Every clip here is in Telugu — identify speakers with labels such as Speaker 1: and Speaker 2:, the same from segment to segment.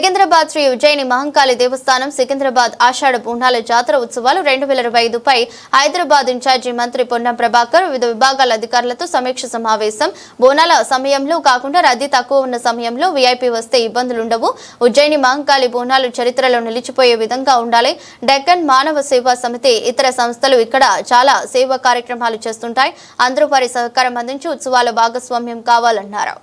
Speaker 1: సికింద్రాబాద్ శ్రీ ఉజ్జయిని మహంకాళి దేవస్థానం సికింద్రాబాద్ ఆషాఢ బోనాల జాతర ఉత్సవాలు రెండు వేల ఇరవై ఐదుపై హైదరాబాద్ ఇన్ఛార్జి మంత్రి పొన్నం ప్రభాకర్ వివిధ విభాగాల అధికారులతో సమీక్ష సమావేశం. బోనాల సమయంలో కాకుండా రద్దీ తక్కువ ఉన్న సమయంలో వీఐపీ వస్తే ఇబ్బందులుండవు ఉజ్జయిని మహంకాళి బోనాలు చరిత్రలో నిలిచిపోయే విధంగా ఉండాలి. డెక్కన్ మానవ సేవా సమితి ఇతర సంస్థలు ఇక్కడ చాలా సేవా కార్యక్రమాలు చేస్తుంటాయి. అందరూ వారి సహకారం అందించి ఉత్సవాల భాగస్వామ్యం కావాలన్నారు.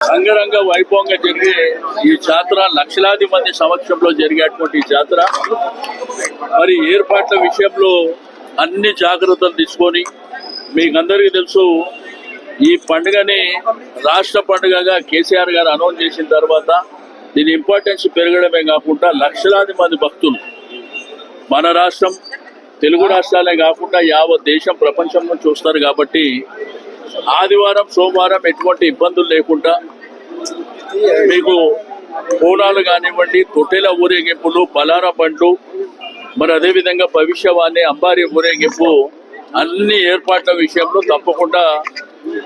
Speaker 2: రంగరంగ వైభవంగా జరిగే ఈ జాతర లక్షలాది మంది సమక్షంలో జరిగేటువంటి జాతర మరి ఏర్పాట్ల విషయంలో అన్ని జాగ్రత్తలు తీసుకొని మీకు అందరికీ తెలుసు ఈ పండుగని రాష్ట్ర పండుగగా కేసీఆర్ గారు అనౌన్స్ చేసిన తర్వాత దీని ఇంపార్టెన్స్ పెరగడమే కాకుండా లక్షలాది మంది భక్తులు మన రాష్ట్రం తెలుగు రాష్ట్రాలే కాకుండా యావత్ దేశం ప్రపంచం నుంచి కాబట్టి ఆదివారం సోమవారం ఎటువంటి ఇబ్బందులు లేకుండా మీకు బోనాలు కానివ్వండి తొట్టెల ఊరేగింపులు బలార బండ్లు మరి అదేవిధంగా భవిష్యవాణి అంబారి ఊరేగింపు అన్ని ఏర్పాట్ల విషయంలో తప్పకుండా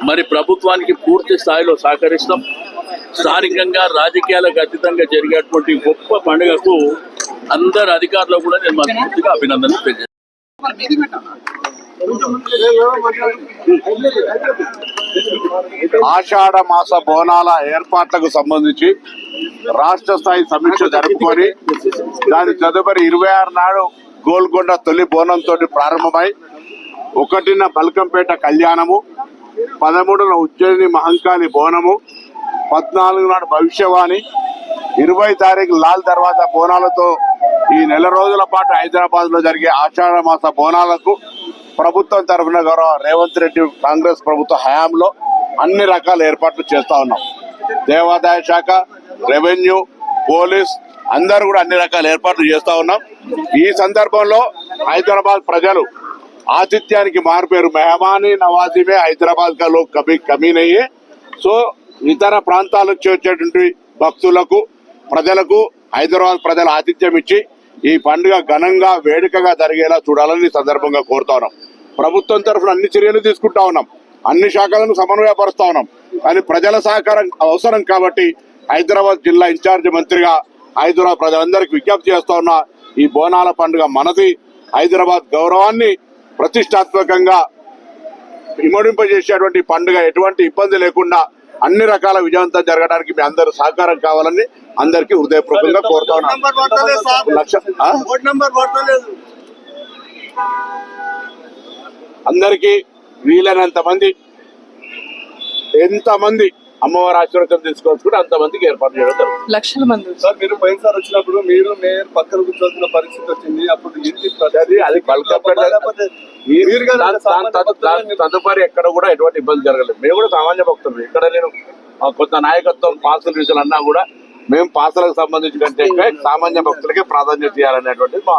Speaker 2: మరి ప్రభుత్వానికి పూర్తి స్థాయిలో సహకరిస్తాం. స్థానికంగా రాజకీయాలకు అతీతంగా జరిగేటువంటి గొప్ప పండుగకు అందరు అధికారులు కూడా నేను మనస్ఫూర్తిగా అభినందనలు తెలియజేస్తాను
Speaker 3: ఆషాఢ మాస బోనాల ఏర్పాట్లకు సంబంధించి రాష్ట్ర స్థాయి సమీక్ష జరుపుకొని దాని తదుపరి ఇరవై ఆరు నాడు గోల్కొండ తొలి బోనంతో ప్రారంభమై ఒకటిన బల్కంపేట కళ్యాణము పదమూడున ఉజ్జయిని మహంకాళి బోనము పద్నాలుగు నాడు భవిష్యవాణి ఇరవై తారీఖు లాల్ దర్వాజా బోనాలతో ఈ నెల రోజుల పాటు హైదరాబాద్లో జరిగే ఆషాఢ మాస బోనాలకు ప్రభుత్వం తరఫున గౌరవ రేవంత్ రెడ్డి కాంగ్రెస్ ప్రభుత్వ హయాంలో అన్ని రకాల ఏర్పాట్లు చేస్తా ఉన్నాం. దేవాదాయ శాఖ రెవెన్యూ పోలీస్ అందరూ కూడా అన్ని రకాల ఏర్పాట్లు చేస్తా ఉన్నాం. ఈ సందర్భంలో హైదరాబాద్ ప్రజలు ఆతిథ్యానికి మారిపోయారు మెహమాని నవాజీమే హైదరాబాద్ కా లోక్ కభీ కమీ సో ఇతర ప్రాంతాల నుంచి వచ్చేటువంటి భక్తులకు ప్రజలకు హైదరాబాద్ ప్రజలు ఆతిథ్యం ఇచ్చి ఈ పండుగ ఘనంగా వేడుకగా జరిగేలా చూడాలని సందర్భంగా కోరుతా ఉన్నాం. ప్రభుత్వం తరఫున అన్ని చర్యలు తీసుకుంటా ఉన్నాం. అన్ని శాఖలను సమన్వయపరుస్తా ఉన్నాం. కానీ ప్రజల సహకారం అవసరం కాబట్టి హైదరాబాద్ జిల్లా ఇన్ఛార్జి మంత్రిగా హైదరాబాద్ ప్రజలందరికీ విజ్ఞప్తి చేస్తా ఉన్నా ఈ బోనాల పండుగ మనది. హైదరాబాద్ గౌరవాన్ని ప్రతిష్టాత్మకంగా ఇమడింపజేసేటువంటి పండుగ ఎటువంటి ఇబ్బంది లేకుండా అన్ని రకాల విజయవంతం జరగడానికి మీ అందరూ సహకారం కావాలని అందరికీ హృదయపూర్వకంగా కోరుతా ఉన్నాను లక్ష అందరికీ వీలైనంత మంది ఎంత మంది అమ్మవారి ఆశీర్వచనం తీసుకోవచ్చు అంత మందికి ఏర్పాటు చేయడం జరుగుతుంది.
Speaker 4: లక్షల మంది
Speaker 5: సార్ మీరు పోయినసారి వచ్చినప్పుడు మీరు మేయర్ పక్కన కూర్చోవాల్సిన పరిస్థితి వచ్చింది. అప్పుడు ఏంటి
Speaker 3: అది తదుపరి ఎక్కడ కూడా ఎటువంటి ఇబ్బంది జరగలేదు. మేము కూడా సామాన్య భక్తులు. ఇక్కడ నేను కొంత నాయకత్వం పాసులు విషయాలు అన్నా కూడా మేము పాసులకు సంబంధించి కంటే సామాన్య భక్తులకే ప్రాధాన్యత ఇవ్వాలనేటువంటిది మా